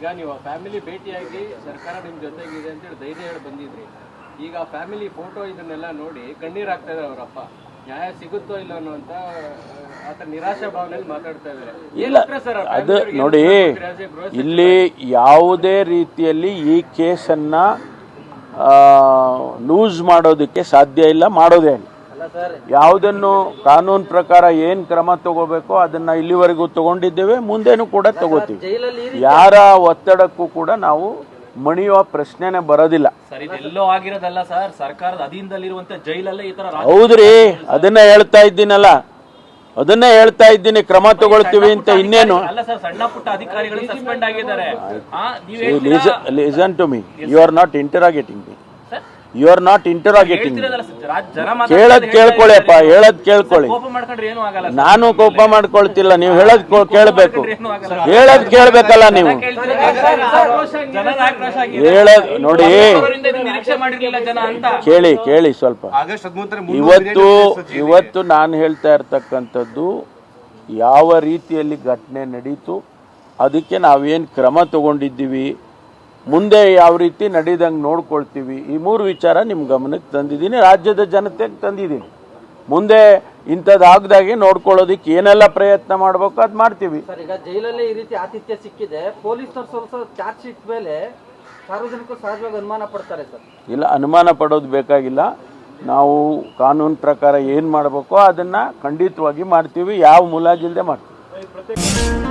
ಈಗ ನೀವು ಫ್ಯಾಮಿಲಿ ಭೇಟಿಯಾಗಿ ಸರ್ಕಾರ ನಿಮ್ಮ ಜೊತೆಗಿದೆ ಅಂತೇಳಿ ಧೈರ್ಯ ಹೇಳಿ ಬಂದಿದ್ರಿ. ಈಗ ಫ್ಯಾಮಿಲಿ ಫೋಟೋ ಇದನ್ನೆಲ್ಲ ನೋಡಿ ಕಣ್ಣೀರ್ ಆಗ್ತಾ ಇದೆ ಅವರಪ್ಪ. ನ್ಯಾಯ ಸಿಗುತ್ತೋ ಇಲ್ಲ ಅನ್ನುವಂತ ಆತ ನಿರಾಶಾ ಭಾವನೆಯಲ್ಲಿ ಮಾತಾಡ್ತಾ ಇದ್ದಾರೆ ಇಲ್ಲ ಅದು ನೋಡಿ ಇಲ್ಲಿ ಯಾವುದೇ ರೀತಿಯಲ್ಲಿ ಈ ಕೇಸನ್ನ ಲೂಸ್ ಮಾಡೋದಕ್ಕೆ ಸಾಧ್ಯ ಇಲ್ಲ ಮಾಡೋದೇ ಇಲ್ಲ. ಯಾವುದನ್ನು ಕಾನೂನು ಪ್ರಕಾರ ಏನು ಕ್ರಮ ತಗೋಬೇಕೋ ಅದನ್ನು ಇಲ್ಲಿವರೆಗೂ ತಗೊಂಡಿದ್ದೇವೆ ಮುಂದೇನು ಕೂಡ ತಗೋತೀವಿ. ಯಾರ ಒತ್ತಡಕ್ಕೂ ಕೂಡ ನಾವು ಮಣಿಯುವ ಪ್ರಶ್ನೆನೇ ಬರೋದಿಲ್ಲ. ಆಗಿರೋದಲ್ಲ ಸರ್ ಸರ್ಕಾರದ ಅಧೀನದಲ್ಲಿರುವಂತ ಜೈಲಲ್ಲೇ ಈ ತರ ಹೌದ್ರಿ ಅದನ್ನ ಹೇಳ್ತಾ ಇದ್ದೀನಲ್ಲ. ಅದನ್ನೇ ಹೇಳ್ತಾ ಇದ್ದೀನಿ ಕ್ರಮ ತಗೊಳ್ತೀವಿ ಅಂತ ಇನ್ನೇನು. ಅಲ್ಲ ಸರ್ ಸಣ್ಣ ಪುಟ್ಟ ಸಸ್ಪೆಂಡ್ ಆಗಿದ್ದಾರೆ. ಆ, ನೀವ್ ಹೇಳ್ತೀರಾ? Listen to me you are not interrogating me you are not interrogating ಕೇಳದ್ ಕೇಳ್ಕೊಳ್ಳಿಯಪ್ಪ ಹೇಳದ್ ಕೇಳ್ಕೊಳ್ಳಿ. ಕೋಪ ಮಾಡ್ಕೊಂಡ್ರೆ ಏನೂ ಆಗಲ್ಲ ನಾನು ಕೋಪ ಮಾಡ್ಕೊಳ್ತಿಲ್ಲ ನೀವು ಹೇಳದ್ ಕೇಳಬೇಕು. ಹೇಳದ್ ಕೇಳ್ಬೇಕಲ್ಲ ನೀವು. ಜನರ ಆಕ್ರೋಶ ಆಗಿದೆ ಹೇಳದ್ ನೋಡಿ. ಅವರಿಂದ ನಿರೀಕ್ಷೆ ಮಾಡಿರ್ಲಿಲ್ಲ ಜನ ಅಂತ. ಕೇಳಿ ಕೇಳಿ ಸ್ವಲ್ಪ. ಇವತ್ತು ಇವತ್ತು ನಾನು ಹೇಳ್ತಾ ಇರ್ತಕ್ಕಂಥದ್ದು ಯಾವ ರೀತಿಯಲ್ಲಿ ಘಟನೆ ನಡೀತು ಅದಕ್ಕೆ ನಾವೇನು ಕ್ರಮ ತಗೊಂಡಿದ್ದೀವಿ ಮುಂದೆ ಯಾವ ರೀತಿ ನಡೀದಂಗೆ ನೋಡ್ಕೊಳ್ತೀವಿ ಈ ಮೂರು ವಿಚಾರ ನಿಮ್ಮ ಗಮನಕ್ಕೆ ತಂದಿದ್ದೀನಿ ರಾಜ್ಯದ ಜನತೆಗೆ ತಂದಿದ್ದೀನಿ. ಮುಂದೆ ಇಂಥದ್ದು ನೋಡ್ಕೊಳ್ಳೋದಿಕ್ಕೆ ಏನೆಲ್ಲ ಪ್ರಯತ್ನ ಮಾಡಬೇಕು ಅದು ಮಾಡ್ತೀವಿ. ಸರ್ ಈಗ ಜೈಲಲ್ಲೇ ಈ ರೀತಿ ಆತಿಥ್ಯ ಸಿಕ್ಕಿದೆ ಪೊಲೀಸರು ಚಾರ್ಜ್ ಶೀಟ್ ಮೇಲೆ ಸಾರ್ವಜನಿಕರು ಸಹಜವಾಗಿ ಅನುಮಾನ ಪಡ್ತಾರೆ ಸರ್. ಇಲ್ಲ ಅನುಮಾನ ಪಡೋದು ಬೇಕಾಗಿಲ್ಲ. ನಾವು ಕಾನೂನು ಪ್ರಕಾರ ಏನು ಮಾಡಬೇಕೋ ಅದನ್ನು ಖಂಡಿತವಾಗಿ ಮಾಡ್ತೀವಿ ಯಾವ ಮುಲಾಜಿಲ್ಲದೆ ಮಾಡ್ತೀವಿ.